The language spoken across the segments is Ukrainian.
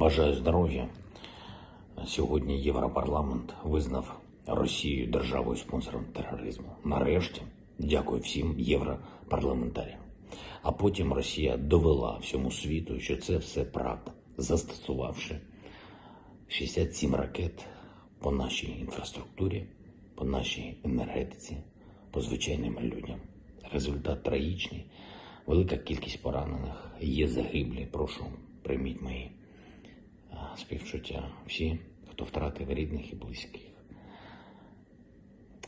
Бажаю здоров'я. Сьогодні Європарламент визнав Росію державою спонсором тероризму. Нарешті дякую всім європарламентарям. А потім Росія довела всьому світу, що це все правда, застосувавши 67 ракет по нашій інфраструктурі, по нашій енергетиці, по звичайним людям. Результат трагічний. Велика кількість поранених, є загиблі. Прошу, прийміть мої співчуття всі, хто втратив рідних і близьких.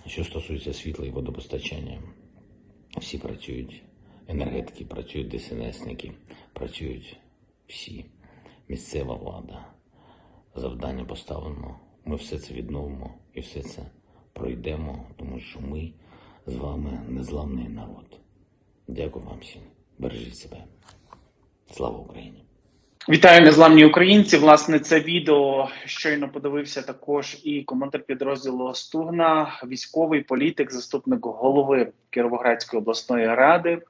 Що стосується світла і водопостачання, всі працюють, енергетики працюють, ДСНСники працюють всі, місцева влада. Завдання поставлено, ми все це відновимо і все це пройдемо, тому що ми з вами незламний народ. Дякую вам всім. Бережіть себе. Слава Україні! Вітаю незламні українці. Власне, це відео щойно подивився також і командир підрозділу Стугна, військовий політик, заступник голови Кіровоградської обласної ради.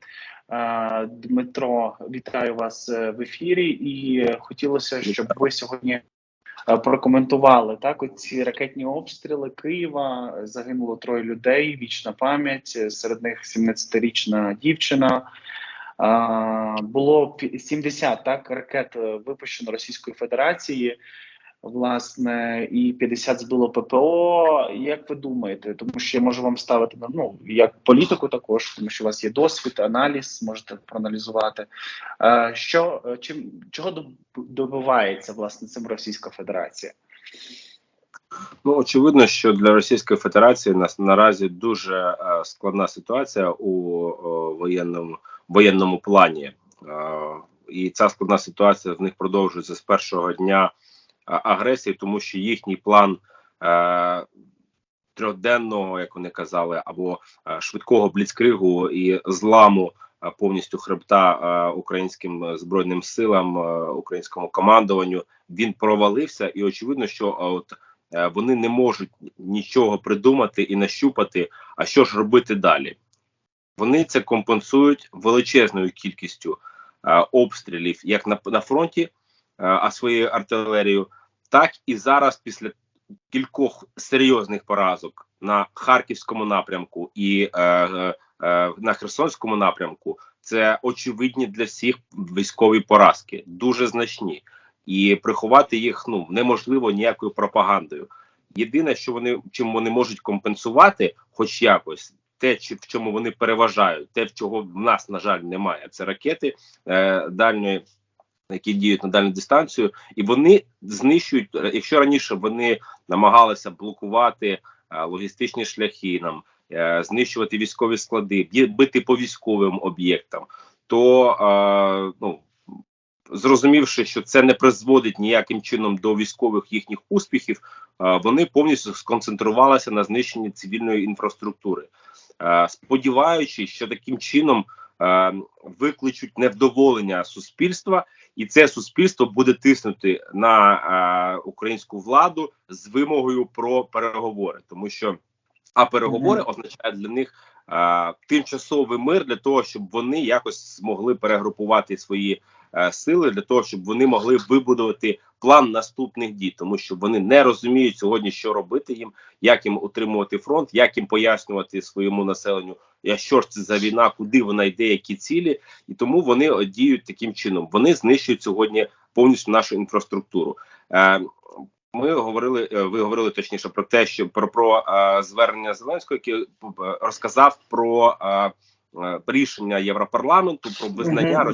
Е, Дмитро, вітаю вас е, в ефірі. І хотілося, щоб ви сьогодні е, прокоментували так. Оці ракетні обстріли Києва загинуло троє людей. Вічна пам'ять. Серед них 17-річна дівчина. Було пі- 70 так ракет е, випущено Російської Федерації, власне, і 50 збило ППО. Як ви думаєте? Тому що я можу вам ставити на ну як політику, також тому що у вас є досвід, аналіз, можете проаналізувати. Що е, чим чого доб- добивається власне цим Російська Федерація? Ну, очевидно, що для Російської Федерації нас наразі дуже е, складна ситуація у воєнному воєнному плані, Е, і ця складна ситуація в них продовжується з першого дня е, агресії, тому що їхній план е, трьохденного, як вони казали, або швидкого бліцкригу і зламу повністю хребта українським збройним силам, українському командуванню, він провалився, і очевидно, що от вони не можуть нічого придумати і нащупати, а що ж робити далі. Вони це компенсують величезною кількістю е, обстрілів як на, на фронті, е, а своєю артилерією, так і зараз після кількох серйозних поразок на харківському напрямку і е, е, е, на Херсонському напрямку. Це очевидні для всіх військові поразки, дуже значні, і приховати їх ну неможливо ніякою пропагандою. Єдине, що вони чим вони можуть компенсувати, хоч якось, те, чи в чому вони переважають, те, в чого в нас на жаль немає, це ракети е, дальньої. Які діють на дальню дистанцію, і вони знищують. Якщо раніше вони намагалися блокувати е, логістичні шляхи, нам е, знищувати військові склади, бити по військовим об'єктам, то е, ну зрозумівши, що це не призводить ніяким чином до військових їхніх успіхів, вони повністю сконцентрувалися на знищенні цивільної інфраструктури, сподіваючись, що таким чином е, викличуть невдоволення суспільства, і це суспільство буде тиснути на е, українську владу з вимогою про переговори, тому що а переговори означають для них е, тимчасовий мир для того, щоб вони якось змогли перегрупувати свої е, сили для того, щоб вони могли вибудувати план наступних дій, тому що вони не розуміють сьогодні, що робити їм, як їм утримувати фронт, як їм пояснювати своєму населенню, що ж це за війна, куди вона йде, які цілі, і тому вони діють таким чином. Вони знищують сьогодні повністю нашу інфраструктуру. Е, ми говорили, е, ви говорили точніше про те, що про, про е, звернення Зеленського, який розказав про рішення Європарламенту про визнання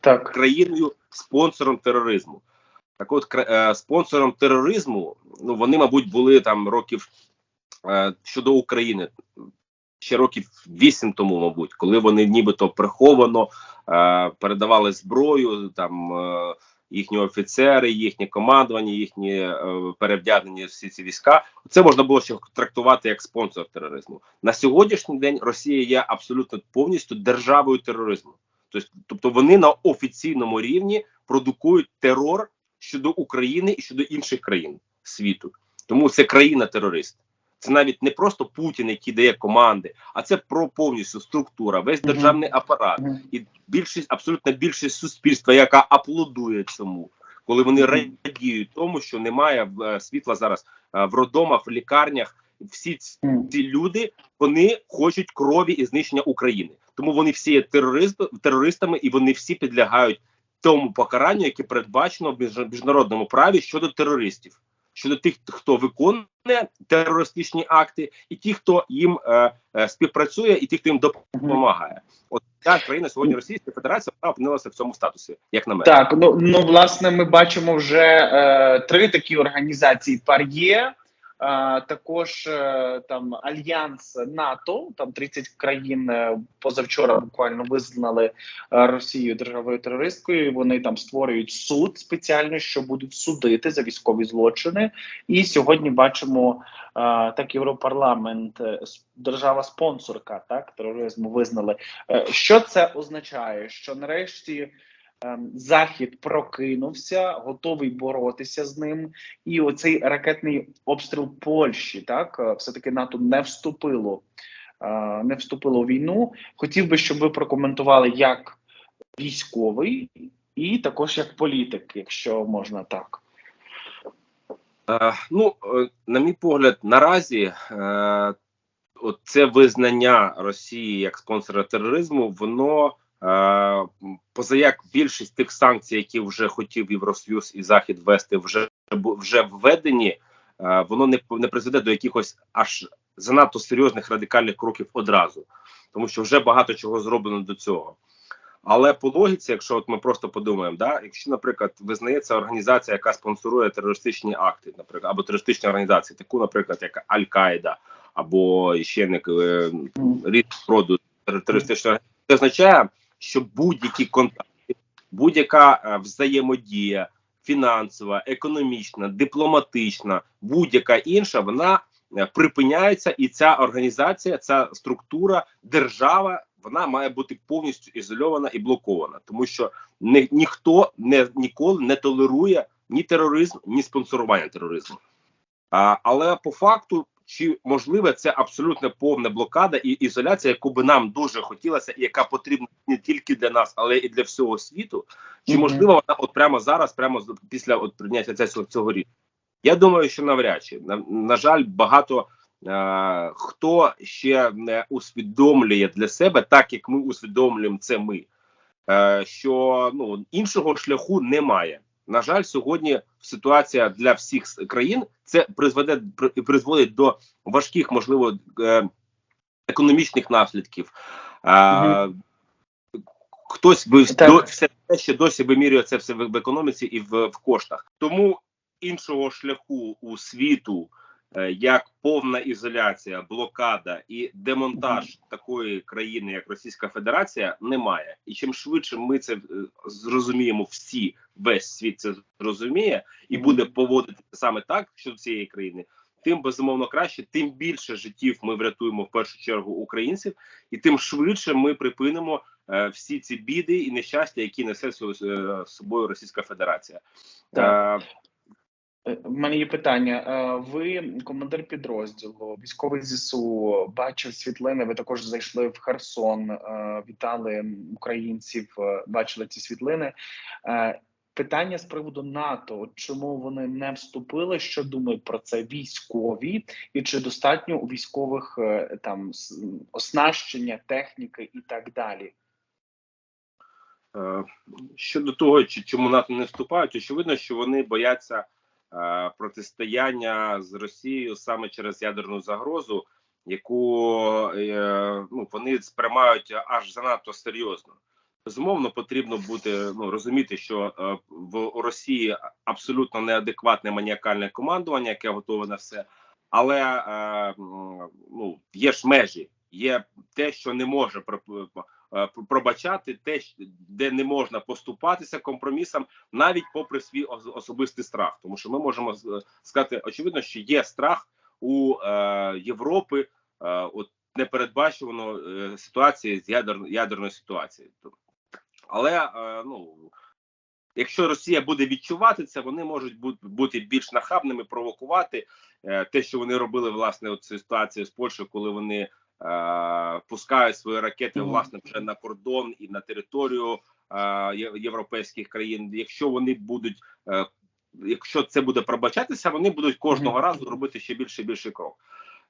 Так. країною спонсором тероризму. Так, от е, спонсором тероризму, ну вони, мабуть, були там років е, щодо України. Ще років вісім тому, мабуть, коли вони нібито приховано е, передавали зброю, там їхні офіцери, їхнє командування, їхні перевдягнені всі ці війська. Це можна було ще трактувати як спонсор тероризму. На сьогоднішній день Росія є абсолютно повністю державою тероризму. Тобто, тобто вони на офіційному рівні продукують терор щодо України і щодо інших країн світу. Тому це країна-терорист. Це навіть не просто Путін, який дає команди, а це про повністю структура, весь державний апарат і більшість, абсолютна більшість суспільства, яка аплодує цьому. коли вони радіють тому, що немає е, світла зараз е, в роддомах, в лікарнях. Всі ці люди вони хочуть крові і знищення України, тому вони всі є терористи, терористами і вони всі підлягають тому покаранню, яке передбачено в між- міжнародному праві щодо терористів, щодо тих, хто виконує терористичні акти, і ті, хто їм е, е, співпрацює, і ті, хто їм допомагає. От ця країна сьогодні Російська Федерація вона опинилася в цьому статусі, як на мене. Так, ну ну власне, ми бачимо вже е, три такі організації: Пар'є, також е, там Альянс НАТО, там 30 країн е, позавчора буквально визнали е, Росію державою терористкою. Вони там створюють суд спеціально, що будуть судити за військові злочини. І сьогодні бачимо так Європарламент, е, держава-спонсорка так тероризму визнали. Що це означає? Що нарешті Захід прокинувся, готовий боротися з ним, і оцей ракетний обстріл Польщі, так е, все таки НАТО не вступило, е, не вступило війну. Хотів би, щоб ви прокоментували як військовий і також як політик, якщо можна так. Е, ну, на мій погляд, наразі це визнання Росії як спонсора тероризму, воно позаяк більшість тих санкцій, які вже хотів Євросоюз і Захід ввести, вже вже введені, е, воно не не призведе до якихось аж занадто серйозних радикальних кроків одразу, тому що вже багато чого зроблено до цього. Але по логіці, якщо от ми просто подумаємо, да, якщо, наприклад, визнається організація, яка спонсорує терористичні акти, наприклад, або терористичні організації, таку, наприклад, як Аль-Каїда, або ще не е, рід роду тер- терористичної організації, це означає, що будь-які контакти, будь-яка е, взаємодія фінансова, економічна, дипломатична, будь-яка інша, вона е, припиняється, і ця організація, ця структура, держава, вона має бути повністю ізольована і блокована, тому що не, ніхто не ніколи не толерує ні тероризм, ні спонсорування тероризму. А, але по факту, чи можливе це абсолютно повна блокада і ізоляція, яку би нам дуже хотілося, і яка потрібна не тільки для нас, але і для всього світу. Чи можливо вона от прямо зараз, прямо після от прийняття цього, цього рішення? Я думаю, що навряд чи на, на жаль, багато е, хто ще не усвідомлює для себе, так як ми усвідомлюємо це ми, е, що ну іншого шляху немає. На жаль, сьогодні ситуація для всіх країн це призведе при- призводить до важких, можливо, е, економічних наслідків. Хтось би до все ще досі вимірює це все в, економіці і в, в коштах. Тому іншого шляху у світу, як повна ізоляція, блокада і демонтаж такої країни, як Російська Федерація, немає. І чим швидше ми це е, зрозуміємо, всі весь світ це зрозуміє і буде поводити саме так щодо цієї країни. Тим безумовно краще, тим більше життів ми врятуємо в першу чергу українців, і тим швидше ми припинимо е, всі ці біди і нещастя, які несе е, собою Російська Федерація. Так. Е, Е, В мене є питання. Е, Ви командир підрозділу, військовий ЗСУ, бачив світлини. Ви також зайшли в Херсон, е, вітали українців, е, бачили ці світлини. Е, Питання з приводу НАТО: чому вони не вступили? Що думають про це військові, і чи достатньо у військових е, там оснащення, техніки і так далі? Е, Щодо того, чому НАТО не вступають, очевидно, що вони бояться е, протистояння з Росією саме через ядерну загрозу, яку е, ну вони сприймають аж занадто серйозно. Безумовно, потрібно бути ну розуміти, що е, в Росії абсолютно неадекватне маніакальне командування, яке готове на все, але е, ну є ж межі, є те, що не може е, пробачати те, де не можна поступатися компромісам, навіть попри свій особистий страх. Тому що ми можемо сказати, очевидно, що є страх у е, Європи, е, от непередбачуваної е, ситуації з ядер, ядерною ситуацією. Але е, ну. Якщо Росія буде відчувати це, вони можуть бути, більш нахабними, провокувати е, те, що вони робили власне цю ситуацію з Польщею, коли вони е, пускають свої ракети власне вже на кордон і на територію європейських країн. Якщо вони будуть, е, якщо це буде пробачатися, вони будуть кожного разу робити ще більше і більший крок.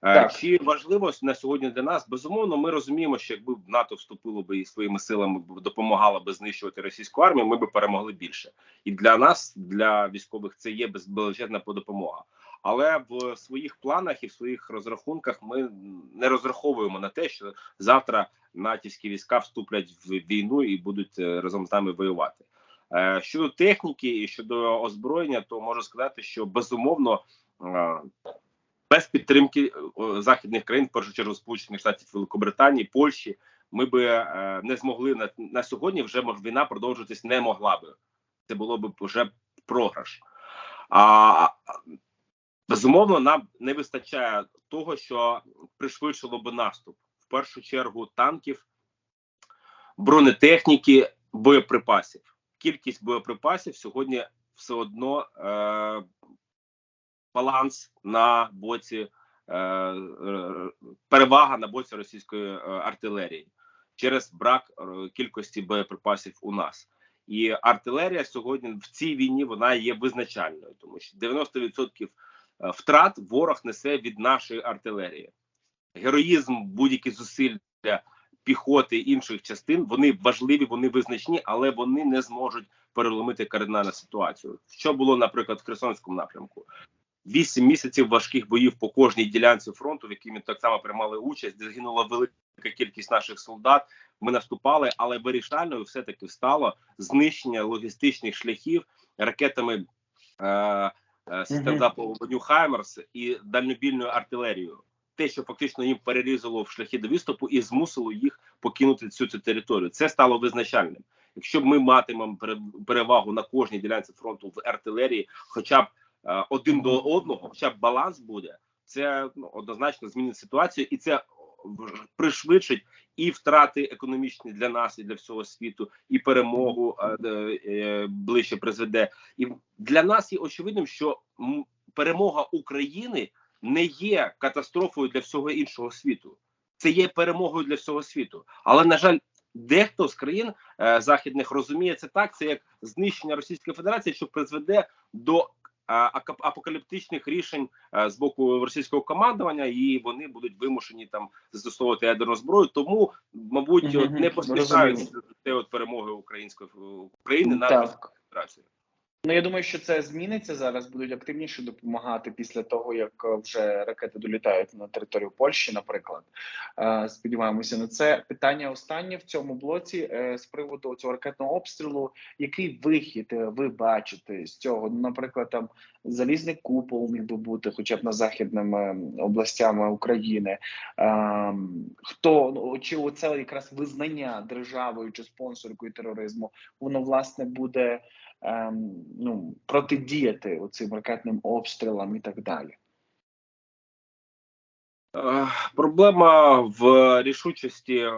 Е, Так. Чи важливо на сьогодні для нас? Безумовно, ми розуміємо, що якби НАТО вступило би і своїми силами допомагало би знищувати російську армію, ми би перемогли більше. І для нас, для військових, це є безбележна допомога. Але в своїх планах і в своїх розрахунках ми не розраховуємо на те, що завтра натівські війська вступлять в війну і будуть е, разом з нами воювати. Е, Щодо техніки і щодо озброєння, то можу сказати, що безумовно е, без підтримки західних країн, в першу чергу Сполучених Штатів Великобританії, Польщі, ми би не змогли на, на сьогодні. Вже мож- війна продовжуватись не могла би. Це було б вже програш. А безумовно, нам не вистачає того, що пришвидшило би наступ. В першу чергу танків, бронетехніки, боєприпасів. Кількість боєприпасів сьогодні все одно е, баланс на боці, е, е, перевага на боці російської е, артилерії через брак е, кількості боєприпасів у нас. І артилерія сьогодні в цій війні вона є визначальною, тому що 90% е, втрат ворог несе від нашої артилерії. Героїзм, будь-які зусилля піхоти інших частин, вони важливі, вони визначні, але вони не зможуть переломити кардинальну ситуацію. Що було, наприклад, в Херсонському напрямку? Вісім місяців важких боїв по кожній ділянці фронту, в якій ми так само приймали участь, де загинула велика кількість наших солдат. Ми наступали, але вирішальною все таки стало знищення логістичних шляхів ракетами е, систем залпового Хаймерс і дальнобільною артилерією. Те, що фактично їм перерізало в шляхи до відступу і змусило їх покинути цю цю територію. Це стало визначальним. Якщо ми матимемо перевагу на кожній ділянці фронту в артилерії, хоча б е, один до одного, хоча б баланс буде, це ну, однозначно змінить ситуацію, і це пришвидшить і втрати економічні для нас і для всього світу, і перемогу е, е, ближче призведе. І для нас є очевидним, що перемога України не є катастрофою для всього іншого світу. Це є перемогою для всього світу. Але на жаль, дехто з країн е, західних розуміє це так. Це як знищення Російської Федерації, що призведе до апокаліптичних рішень е, з боку російського командування, і вони будуть вимушені там застосовувати ядерну зброю. Тому, мабуть, от не поспішають те от перемоги української України над Так. Ну я думаю, що це зміниться зараз. Будуть активніше допомагати після того, як е, вже ракети долітають на територію Польщі, наприклад. Е, Сподіваємося на це. Питання останнє в цьому блоці е, з приводу цього ракетного обстрілу. Який вихід ви бачите з цього? Ну, Наприклад, там залізний купол міг би бути, хоча б на західними областями України. Ем, Хто ну чи оце якраз визнання державою чи спонсоркою тероризму? Воно власне буде ем, ну, протидіяти оцим ракетним обстрілам і так далі. Е, Проблема в рішучості, е,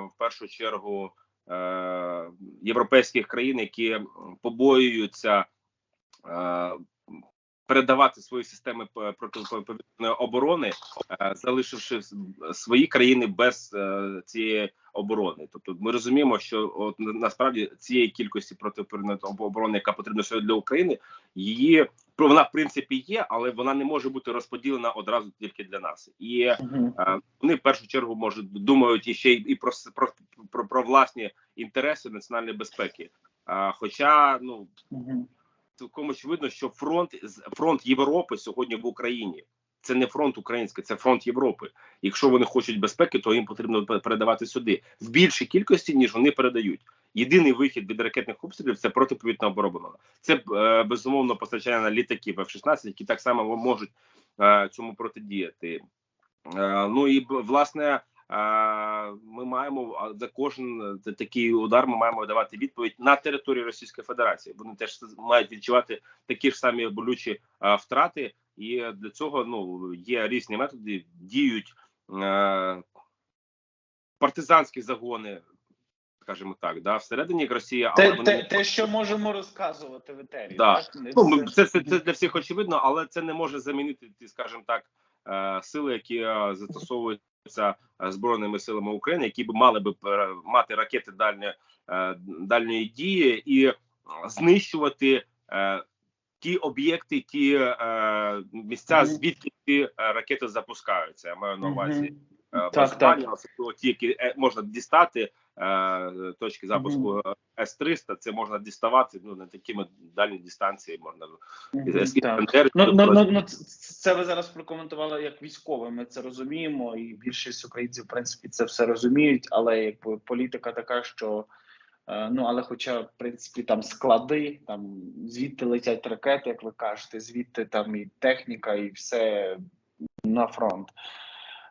в першу чергу, е, європейських країн, які побоюються передавати свої системи протиповітряної оборони, е, залишивши свої країни без е, цієї оборони. Тобто, ми розуміємо, що от насправді цієї кількості протиповітряної оборони, яка потрібна сьогодні для України, її вона в принципі є, але вона не може бути розподілена одразу тільки для нас. І е, вони в першу чергу можуть думають і ще й і про, про, про, про власні інтереси національної безпеки. А, хоча ну цілком очевидно, що фронт фронт Європи сьогодні в Україні. Це не фронт український, це фронт Європи. Якщо вони хочуть безпеки, то їм потрібно передавати сюди в більшій кількості, ніж вони передають. Єдиний вихід від ракетних обстрілів це протиповітряна оборона. Це е, безумовно постачання літаків F-16, які так само можуть е, цьому протидіяти. Е, ну і власне маємо за кожен е, такий удар. Ми маємо давати відповідь на території Російської Федерації. Вони теж мають відчувати такі ж самі болючі втрати, і для цього ну є різні методи. Діють е, партизанські загони, скажімо так, да, всередині Росії, але Те, вони те, те, що можемо розказувати в етері, Да. так? Ну, це, це, це для всіх очевидно, але це не може замінити, скажімо так, е, сили, які е, застосовують збройними силами України, які б мали би мати ракети дальньої, е, дальньої дії і е, знищувати е, ті об'єкти, ті е, місця, звідки ці е, ракети запускаються. Я маю на увазі е, базування, так. особливо ті, які е, можна дістати е, точки запуску С-300, це можна діставати ну на такими дальні дистанції можна так. Ну, ну, ну, це ви зараз прокоментували як військове. Ми це розуміємо, і більшість українців, в принципі, це все розуміють. Але якби політика така, що е, ну але, хоча в принципі там склади, там звідти летять ракети, як ви кажете, звідти там і техніка, і все на фронт.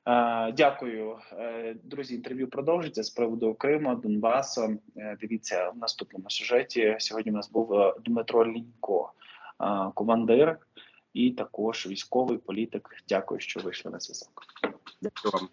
Е, Дякую, Е, друзі. Інтерв'ю продовжиться з приводу Криму, Донбасу. Е, Дивіться в наступному сюжеті. Сьогодні у нас був Дмитро Лінько, командир і також військовий політик. Дякую, що вийшли на зв'язок. дякую вам.